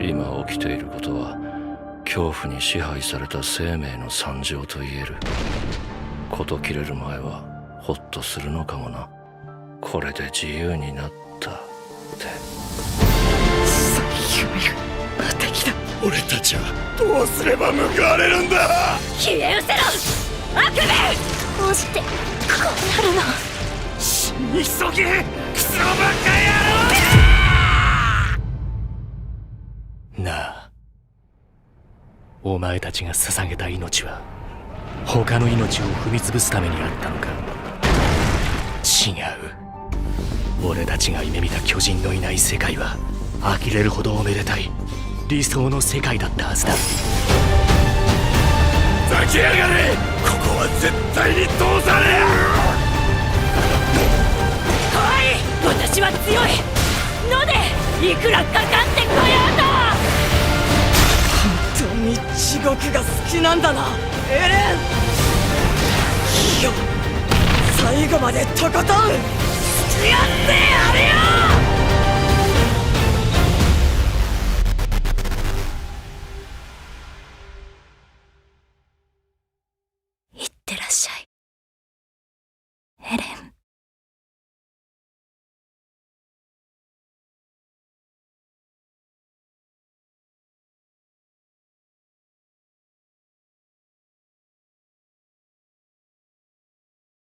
今起きていることは恐怖に支配された生命の惨状と言える。事切れる前はホッとするのかもな。これで自由になったって。最悪無敵だ。俺たちはどうすれば報われるんだ？消え失せろ。悪夢。どうしてこうなるの死に急げ。クソバカ野なあ。お前たちが捧げた命は他の命を踏み潰すためにあったのか？違う。俺たちが夢見た巨人のいない世界は呆れるほどおめでたい理想の世界だったはずだ。ざけやがれここは絶対に通さねはい私は強い。のでいくらかかに地獄が好きなんだなエレン。いいよ最後までとことんやってやるよ。いってらっしゃい。エレン。